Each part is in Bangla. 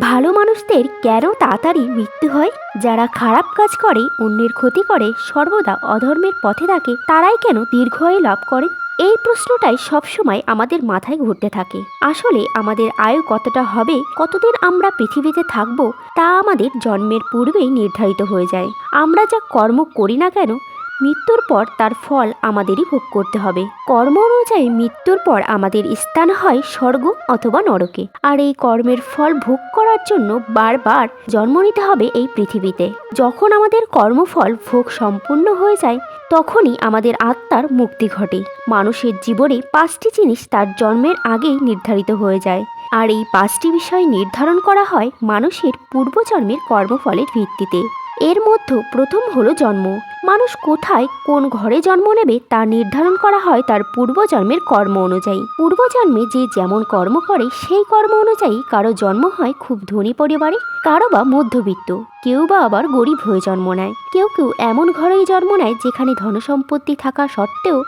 ভালো মানুষদের কেন তাড়াতাড়ি মৃত্যু হয়? যারা খারাপ কাজ করে, অন্যের ক্ষতি করে, সর্বদা অধর্মের পথে থাকে, তারাই কেন দীর্ঘ লাভ করেন? এই প্রশ্নটাই সবসময় আমাদের মাথায় ঘুরতে থাকে। আসলে আমাদের আয়ু কতটা হবে, কতদিন আমরা পৃথিবীতে থাকব, তা আমাদের জন্মের পূর্বেই নির্ধারিত হয়ে যায়। আমরা যা কর্ম করি না কেন মৃত্যুর পর তার ফল আমাদেরই ভোগ করতে হবে। কর্ম অনুযায়ী মৃত্যুর পর আমাদের স্থান হয় স্বর্গ অথবা নরকে। আর এই কর্মের ফল ভোগ করার জন্য বারবার জন্ম নিতে হবে এই পৃথিবীতে। যখন আমাদের কর্মফল ভোগ সম্পূর্ণ হয়ে যায়, তখনই আমাদের আত্মার মুক্তি ঘটে। মানুষের জীবনে পাঁচটি জিনিস তার জন্মের আগেই নির্ধারিত হয়ে যায়। আর এই পাঁচটি বিষয় নির্ধারণ করা হয় মানুষের পূর্বজন্মের কর্মফলের ভিত্তিতে। এর মধ্যে প্রথম হলো জন্ম। মানুষ কোথায় কোন ঘরে জন্ম নেবে তা নির্ধারণ করা হয় তার পূর্বজন্মের কর্ম অনুযায়ী। পূর্বজন্মে যে যেমন কর্ম করে, সেই কর্ম অনুযায়ী কারও জন্ম হয় খুব ধনী পরিবারে, কারও বা মধ্যবিত্ত। কেউ বা আবার গরিব হয়ে জন্ম নেয়। কেউ কেউ এমন ঘরেই জন্ম নেয় যেখানে ধনসম্পত্তি থাকা সত্ত্বেও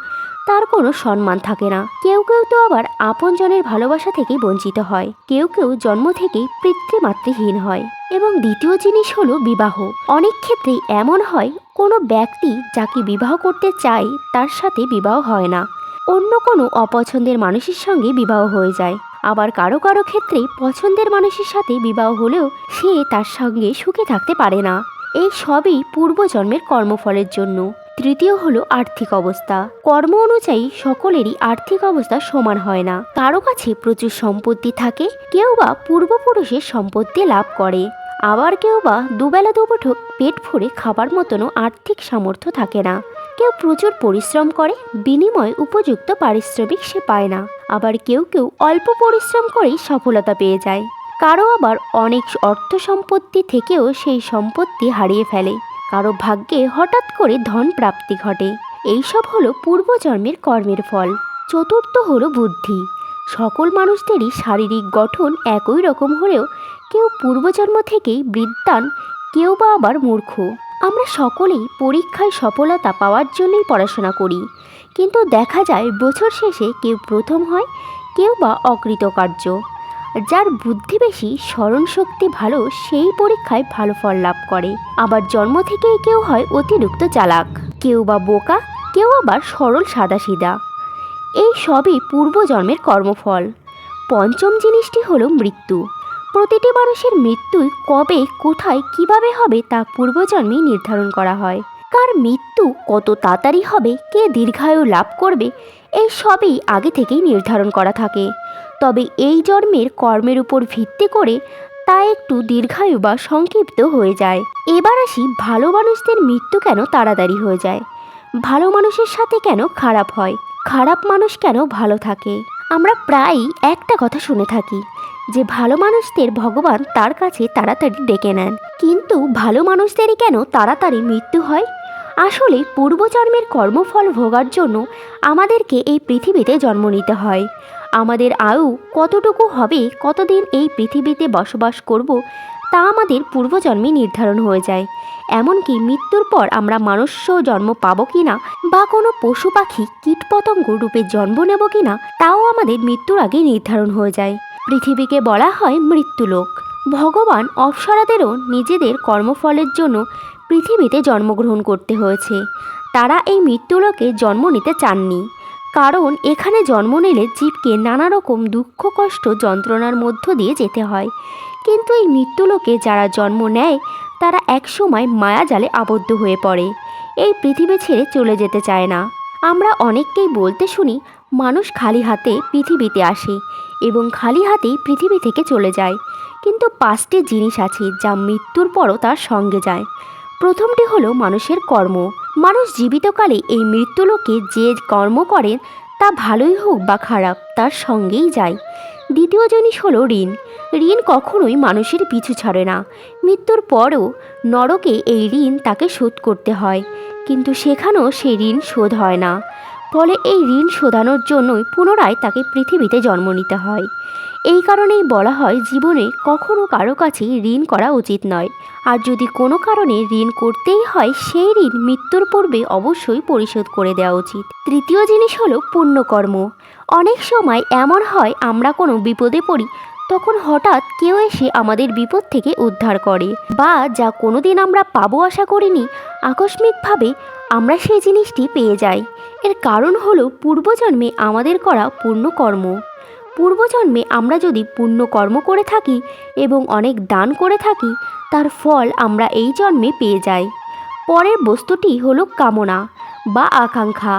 তার কোনো সম্মান থাকে না। কেউ কেউ তো আবার আপনজনের ভালোবাসা থেকেই বঞ্চিত হয়। কেউ কেউ জন্ম থেকেই পিতৃমাতৃহীন হয়। এবং দ্বিতীয় জিনিস হলো বিবাহ। অনেক ক্ষেত্রেই এমন হয়, কোনো ব্যক্তি যাকে বিবাহ করতে চায়, তার সাথে বিবাহ হয় না। অন্য কোনো অপছন্দের মানুষের সঙ্গে বিবাহ হয়ে যায়। আবার কারও কারও ক্ষেত্রে পছন্দের মানুষের সাথে বিবাহ হলেও সে তার সঙ্গে সুখে থাকতে পারে না। এই সবই পূর্বজন্মের কর্মফলের জন্য। তৃতীয় হলো আর্থিক অবস্থা। কর্ম অনুযায়ী সকলেরই আর্থিক অবস্থা সমান হয় না। কারও কাছে প্রচুর সম্পত্তি থাকে, কেউ বা পূর্বপুরুষের সম্পত্তি লাভ করে। আবার কেউ বা দুবেলা দুমুঠো পেট ভরে খাবার মতনও আর্থিক সামর্থ্য থাকে না। কেউ প্রচুর পরিশ্রম করে, বিনিময়ে উপযুক্ত পারিশ্রমিক সে পায় না। আবার কেউ কেউ অল্প পরিশ্রম করেই সফলতা পেয়ে যায়। কারও আবার অনেক অর্থ সম্পত্তি থেকেও সেই সম্পত্তি হারিয়ে ফেলে। কারও ভাগ্যে হঠাৎ করে ধন প্রাপ্তি ঘটে। এইসব হলো পূর্বজন্মের কর্মের ফল। চতুর্থ হলো বুদ্ধি। সকল মানুষদেরই শারীরিক গঠন একই রকম হলেও কেউ পূর্বজন্ম থেকেই বৃদ্ধান কেউ বা আবার মূর্খ। আমরা সকলেই পরীক্ষায় সফলতা পাওয়ার জন্যই পড়াশোনা করি। কিন্তু দেখা যায়, বছর শেষে কেউ প্রথম হয়, কেউ বা অকৃতকার্য। যার বুদ্ধি বেশি, স্মরণ শক্তি ভালো, সেই পরীক্ষায় ভালো ফল লাভ করে। আবার জন্ম থেকেই কেউ হয় অতিরিক্ত চালাক। কেউ বা বোকা, কেউ আবার সরল সাদাসিধা। এই সবই পূর্বজন্মের কর্মফল। পঞ্চম জিনিসটি হলো মৃত্যু। প্রতিটি মানুষের মৃত্যুই কবে, কোথায়, কীভাবে হবে তা পূর্বজন্মেই নির্ধারণ করা হয়। কার মৃত্যু কত তাড়াতাড়ি হবে, কে দীর্ঘায়ু লাভ করবে, এই সবই আগে থেকেই নির্ধারণ করা থাকে। তবে এই জন্মের কর্মের উপর ভিত্তি করে তা একটু দীর্ঘায়ু বা সংক্ষিপ্ত হয়ে যায়। এবার আসি ভালো মানুষদের মৃত্যু কেন তাড়াতাড়ি হয়ে যায়? ভালো মানুষের সাথে কেন খারাপ হয়? খারাপ মানুষ কেন ভালো থাকে? আমরা প্রায়ই একটা কথা শুনে থাকি যে, ভালো মানুষদের ভগবান তার কাছে তাড়াতাড়ি ডেকে নেন। কিন্তু ভালো মানুষদেরই কেন তাড়াতাড়ি মৃত্যু হয়? আসলে পূর্বজন্মের কর্মফল ভোগার জন্য আমাদেরকে এই পৃথিবীতে জন্ম নিতে হয়। আমাদের আয়ু কতটুকু হবে, কতদিন এই পৃথিবীতে বসবাস করব, তা আমাদের পূর্বজন্মে নির্ধারণ হয়ে যায়। এমনকি মৃত্যুর পর আমরা মানুষ্য জন্ম পাবো কি না বা কোনো পশু পাখি কীটপতঙ্গ রূপে জন্ম নেব কি না তাও আমাদের মৃত্যুর আগে নির্ধারণ হয়ে যায়। পৃথিবীকে বলা হয় মৃত্যুলোক। ভগবান অপ্সরাদেরও নিজেদের কর্মফলের জন্য পৃথিবীতে জন্মগ্রহণ করতে হয়েছে। তারা এই মৃত্যুলোকে জন্ম নিতে চাননি। কারণ এখানে জন্ম নিলে জীবকে নানা রকম দুঃখ, কষ্ট, যন্ত্রণার মধ্য দিয়ে যেতে হয়। কিন্তু এই মৃত্যুলোকে যারা জন্ম নেয়, তারা একসময় মায়াজালে আবদ্ধ হয়ে পড়ে। এই পৃথিবী ছেড়ে চলে যেতে চায় না। আমরা অনেককেই বলতে শুনি, মানুষ খালি হাতে পৃথিবীতে আসে এবং খালি হাতেই পৃথিবী থেকে চলে যায়। কিন্তু পাঁচটি জিনিস আছে যা মৃত্যুর পরও তার সঙ্গে যায়। প্রথমটি হলো মানুষের কর্ম। মানুষ জীবিতকালে এই মৃত্যুলোকে যে কর্ম করেন, তা ভালোই হোক বা খারাপ, তার সঙ্গেই যায়। দ্বিতীয় জিনিস হলো ঋণ। ঋণ কখনোই মানুষের পিছু ছাড়ে না। মৃত্যুর পরও নরকে এই ঋণ তাকে শোধ করতে হয়। কিন্তু সেখানেও সেই ঋণ শোধ হয় না। ফলে এই ঋণ শোধানোর জন্যই পুনরায় তাকে পৃথিবীতে জন্ম নিতে হয়। এই কারণেই বলা হয়, জীবনে কখনো কারও কাছেই ঋণ করা উচিত নয়। আর যদি কোনো কারণে ঋণ করতেই হয়, সেই ঋণ মৃত্যুর পূর্বে অবশ্যই পরিশোধ করে দেওয়া উচিত। তৃতীয় জিনিস হলো পুণ্যকর্ম। অনেক সময় এমন হয়, আমরা কোনো বিপদে পড়ি, তখন হঠাৎ কেউ এসে আমাদের বিপদ থেকে উদ্ধার করে। বা যা কোনোদিন আমরা পাবো আশা করিনি, আকস্মিকভাবে আমরা সেই জিনিসটি পেয়ে যাই। এর কারণ হলো পূর্বজন্মে আমাদের করা পুণ্যকর্ম। পূর্বজন্মে আমরা যদি পুণ্য কর্ম করে থাকি এবং অনেক দান করে থাকি, তার ফল আমরা এই জন্মে পেয়ে যাই। পরের বস্তুটি হলো কামনা বা আকাঙ্ক্ষা।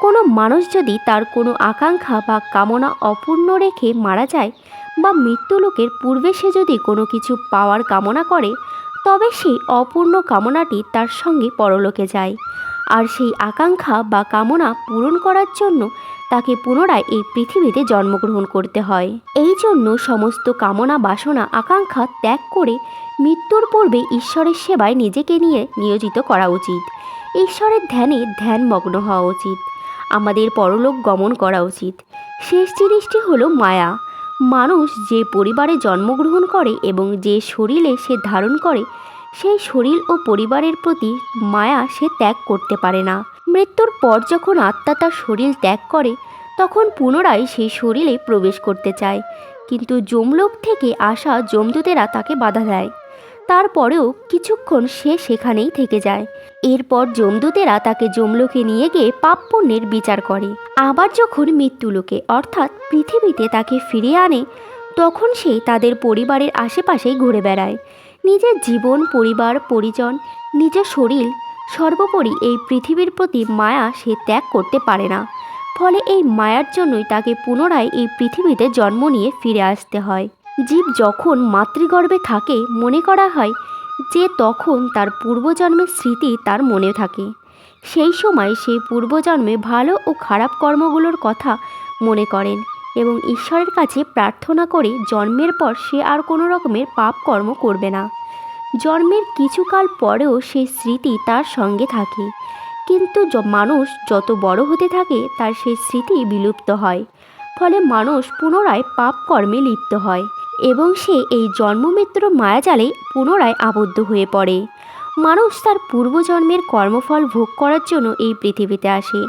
কোনো মানুষ যদি তার কোনো আকাঙ্ক্ষা বা কামনা অপূর্ণ রেখে মারা যায় বা মৃত্যু লোকের পূর্বে সে যদি কোনো কিছু পাওয়ার কামনা করে, তবে সেই অপূর্ণ কামনাটি তার সঙ্গে পরলোকে যায়। আর সেই আকাঙ্ক্ষা বা কামনা পূরণ করার জন্য তাকে পুনরায় এই পৃথিবীতে জন্মগ্রহণ করতে হয়। এই জন্য সমস্ত কামনা, বাসনা, আকাঙ্ক্ষা ত্যাগ করে মৃত্যুর পূর্বে ঈশ্বরের সেবায় নিজেকে নিয়ে নিয়োজিত করা উচিত। ঈশ্বরের ধ্যানে ধ্যানমগ্ন হওয়া উচিত। আমাদের পরলোক গমন করা উচিত। শেষ জিনিসটি হলো মায়া। মানুষ যে পরিবারে জন্মগ্রহণ করে এবং যে শরীরে সে ধারণ করে সেই শরীর ও পরিবারের প্রতি মায়া সে ত্যাগ করতে পারে না। মৃত্যুর পর যখন আত্মা তার শরীর ত্যাগ করে, তখন পুনরায় সেই শরীরে প্রবেশ করতে চায়। কিন্তু যমলোক থেকে আসা যমদূতেরা তাকে বাধা দেয়। তারপরেও কিছুক্ষণ সে সেখানেই থেকে যায়। এরপর যমদূতেরা তাকে যমলোকে নিয়ে গিয়ে পাপ পুণ্যের বিচার করে। আবার যখন মৃত্যুলোকে, অর্থাৎ পৃথিবীতে তাকে ফিরিয়ে আনে, তখন সে তাদের পরিবারের আশেপাশেই ঘুরে বেড়ায়। নিজের জীবন, পরিবার, পরিজন, নিজের শরীর, সর্বোপরি এই পৃথিবীর প্রতি মায়া সে ত্যাগ করতে পারে না। ফলে এই মায়ার জন্যই তাকে পুনরায় এই পৃথিবীতে জন্ম নিয়ে ফিরে আসতে হয়। জীব যখন মাতৃগর্ভে থাকে, মনে করা হয় যে তখন তার পূর্বজন্মের স্মৃতি তার মনে থাকে। সেই সময় সেই পূর্বজন্মে ভালো ও খারাপ কর্মগুলোর কথা মনে করেন। এবং ঈশ্বরের কাছে প্রার্থনা করে জন্মের পর সে আর কোনো রকমের পাপ কর্ম করবে না। জন্মের কিছুকাল পরেও সেই স্মৃতি তার সঙ্গে থাকে। কিন্তু মানুষ যত বড় হতে থাকে, তার সেই স্মৃতি বিলুপ্ত হয়। ফলে মানুষ পুনরায় পাপ কর্মে লিপ্ত হয় এবং সে এই জন্মমিত্র মায়াজালে পুনরায় আবদ্ধ হয়ে পড়ে। মানুষ তার পূর্বজন্মের কর্মফল ভোগ করার জন্য এই পৃথিবীতে আসে।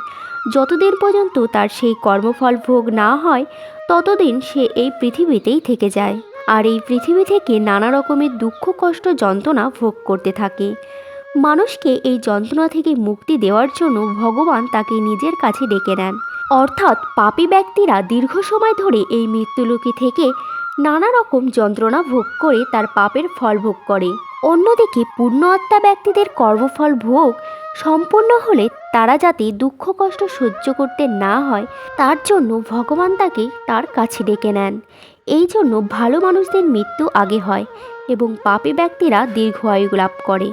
যতদিন পর্যন্ত তার সেই কর্মফল ভোগ না হয়, ততদিন সে এই পৃথিবীতেই থেকে যায়। আর এই পৃথিবী থেকে নানা রকমের দুঃখ, কষ্ট, যন্ত্রণা ভোগ করতে থাকে। মানুষকে এই যন্ত্রণা থেকে মুক্তি দেওয়ার জন্য ভগবান তাকে নিজের কাছে ডেকে নেন। অর্থাৎ পাপী ব্যক্তিরা দীর্ঘ সময় ধরে এই মৃত্যুলোকে থেকে নানা রকম যন্ত্রণা ভোগ করে তার পাপের ফল ভোগ করে। অন্যদিকে পূর্ণ আত্মা ব্যক্তিদের কর্মফল ভোগ সম্পূর্ণ হলে তারা যাতে দুঃখ কষ্ট সহ্য করতে না হয়, তার জন্য ভগবান তাকে তার কাছে ডেকে নেন। এই জন্য ভালো মানুষদের মৃত্যু আগে হয় এবং পাপী ব্যক্তিরা দীর্ঘ আয়ু লাভ করে।